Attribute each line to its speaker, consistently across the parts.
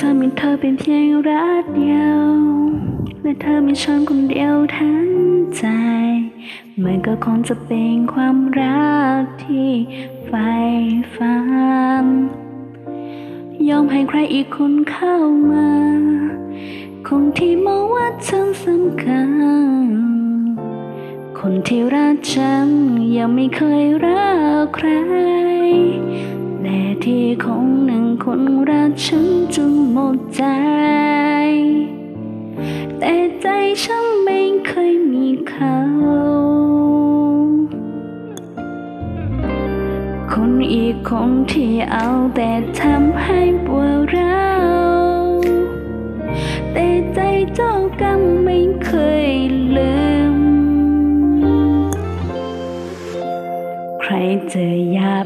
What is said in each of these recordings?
Speaker 1: เธอมีเธอเป็นเพียงรักเดียวและเธอมีฉันคนเดียวทั้งใจ มันก็คงจะเป็นความรักที่ใฝ่ฝันยอมให้ใครอีกคนเข้ามา คนที่มองว่าฉันสำคัญ คนที่รักฉันยังไม่เคยรักใคร แต่ที่ของหนึ่งคนรักฉันจนหมดใจ แต่ใจฉันไม่เคยมีเขา คนอีกคนที่เอาแต่ทำให้ปวด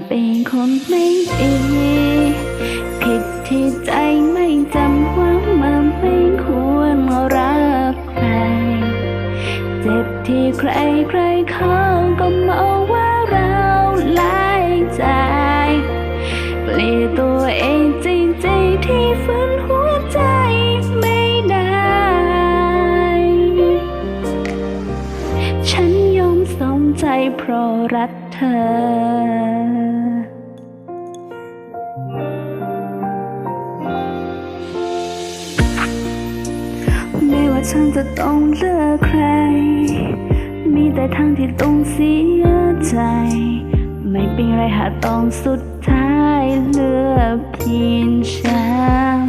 Speaker 1: เป็นคนไม่ดีผิดที่ใจไม่จำว่ามันไม่ควรรักใคร เจ็บที่ใครใครเขาก็มองว่าเราหลายใจเปลี่ยนตัวเองจริงๆที่ฝืนหัวใจไม่ได้ ฉันยอมสมใจเพราะรักเธอไม่ว่าฉันจะต้องเลือกใคร มีแต่ทางที่ต้องเสียใจ ไม่เป็นไรหากต้องสุดท้ายเลือกเพียงฉัน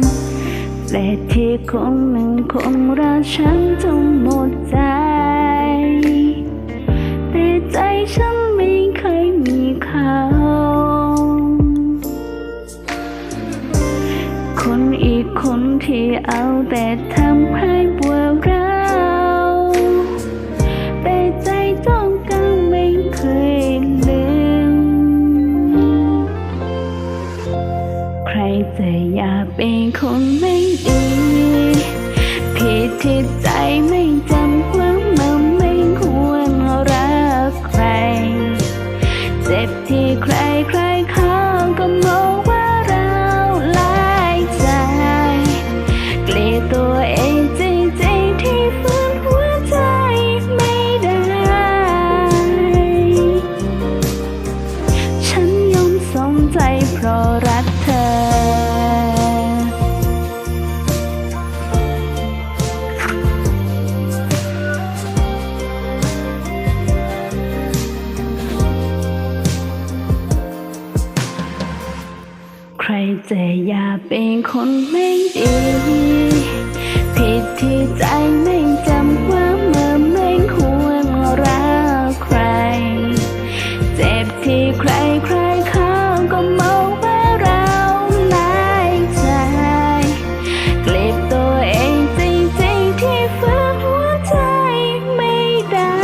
Speaker 1: และที่คนหนึ่งคงรักฉันจนหมดใจ แต่ใจฉัน คนอีกคนที่เอาแต่ทำให้ปวดร้าวแต่ใจจ้องกันไม่เคยลืม ใครจะอยากเป็นคนไม่ดีผิดที่ใจไม่จำว่ามันไม่ควรรักใคร เจ็บที่ใครใครเขาก็มอง อย่าเป็นคนไม่ดี ผิดที่ใจไม่จำว่าเมื่อไม่ควรรักใคร เจ็บที่ใครใครเขาก็มองว่าเราหลายใจเกลียดตัวเองจริงๆที่ฝืนหัวใจไม่ได้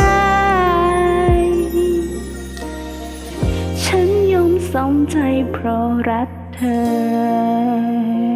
Speaker 1: ฉันยอมสมใจเพราะรัก เธอ